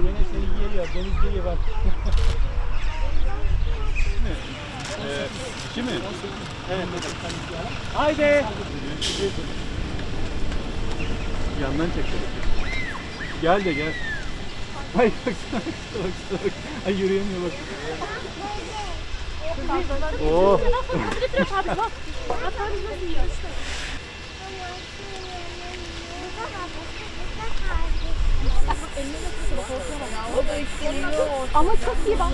Yine seni geliyor, deniz geliyor bak. Kimi? Evet. Haydi. Yandan çek. Gel de gel. Ay baksana. baksana, bak. Ay yürüyemiyor bak. Oo. Ama çok iyi bak.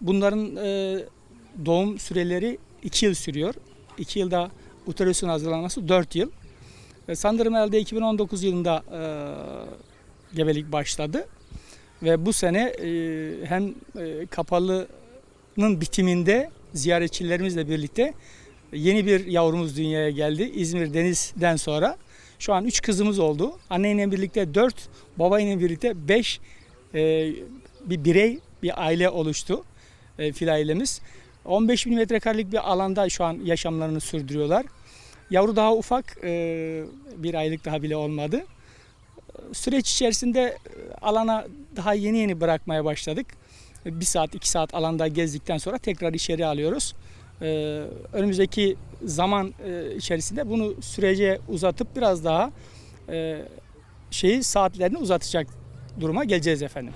Bunların e, doğum süreleri 2 yıl sürüyor. 2 yılda uterusun hazırlanması 4 yıl. E, sanırım herhalde 2019 yılında e, gebelik başladı. Ve bu sene e, hem e, kapalının bitiminde ziyaretçilerimizle birlikte yeni bir yavrumuz dünyaya geldi. İzmir Deniz'den sonra. Şu an 3 kızımız oldu. Anneyle birlikte 4, babayla birlikte 5 bir birey, bir aile oluştu e, fil ailemiz. 15 bin metrekarelik bir alanda şu an yaşamlarını sürdürüyorlar. Yavru daha ufak, e, bir aylık daha bile olmadı. Süreç içerisinde e, alana daha yeni yeni bırakmaya başladık. Bir saat, iki saat alanda gezdikten sonra tekrar içeri alıyoruz. Ee, önümüzdeki zaman e, içerisinde bunu sürece uzatıp biraz daha e, şeyi saatlerini uzatacak duruma geleceğiz efendim.